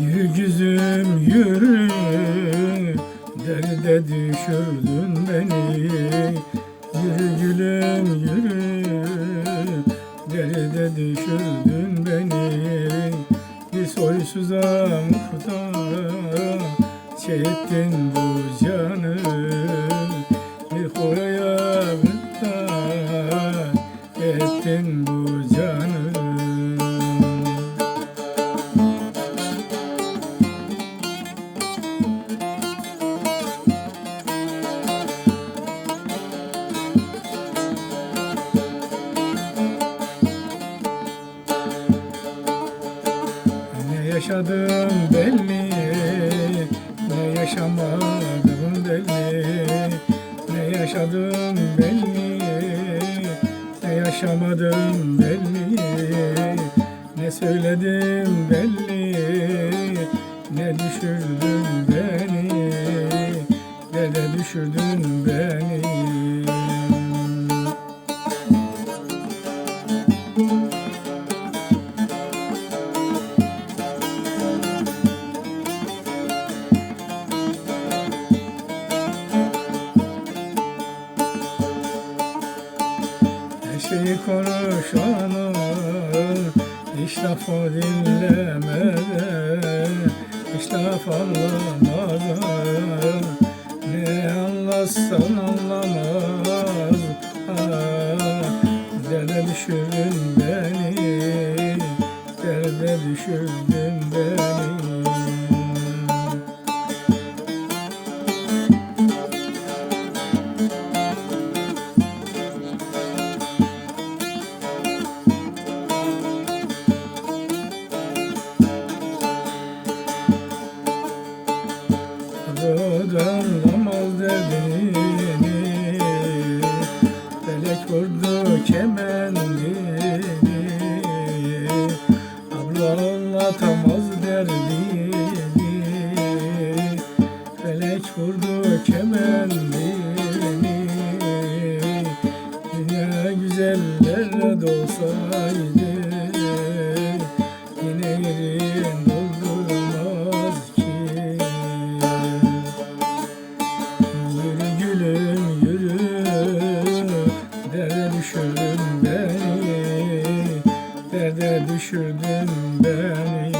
yüzüm yürü Derde düşürdün beni. Yürü gülüm yürü Derde düşürdün beni. Bir soysuza muhtaç Çektin bu canı yaşadım belli Ne yaşamadım belli Ne yaşadım belli Ne yaşamadım belli Ne söyledim belli Ne düşürdün beni? Derde düşürdün beni? Her şeyi konuşanı hiç lafı dinlemeden Hiç laf anlamadan Ne anlatsan anlamaz. Ah, Derde düşürdün beni Derde düşürdün beni Adadan namaz derdini Felek vurdu kemendini Abla anlatamaz derdini Felek vurdu kemendini Dünya güzellerle dolsaydı Yine yerin Derde düşürdün beni